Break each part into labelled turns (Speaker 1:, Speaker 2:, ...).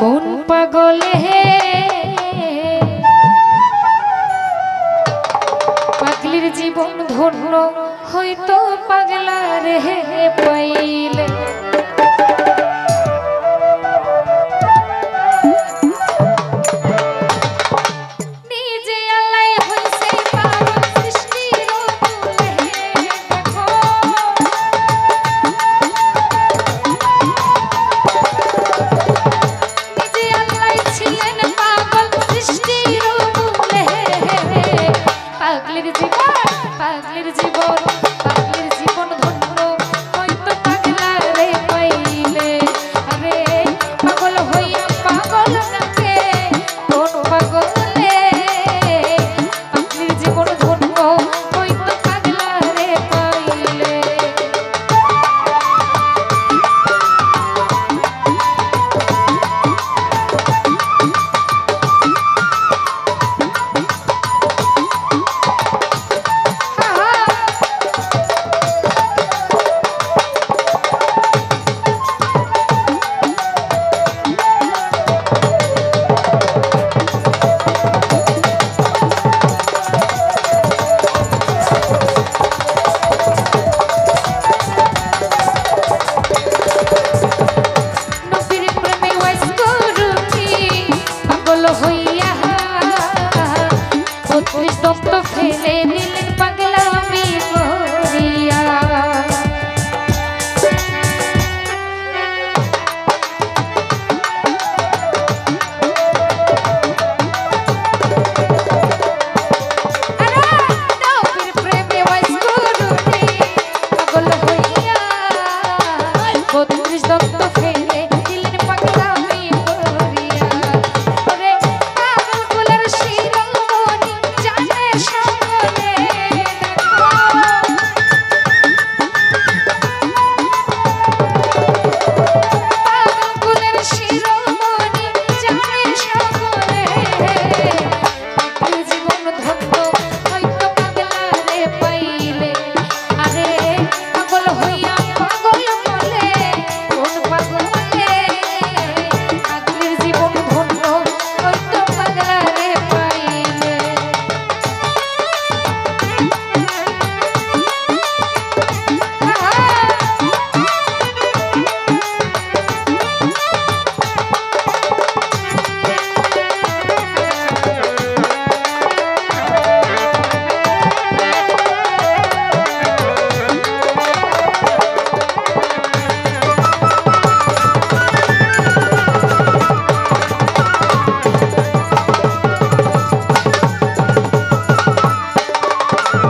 Speaker 1: কোন পাগল হে? পাগলির জীবন ধন্য হয়তো পাগলার হে পাইলে। পাগলির জীবন পাগলির জীবন। হইয়া পুত্রী দত্ত ফেলে দিলেন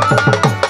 Speaker 1: Thank you.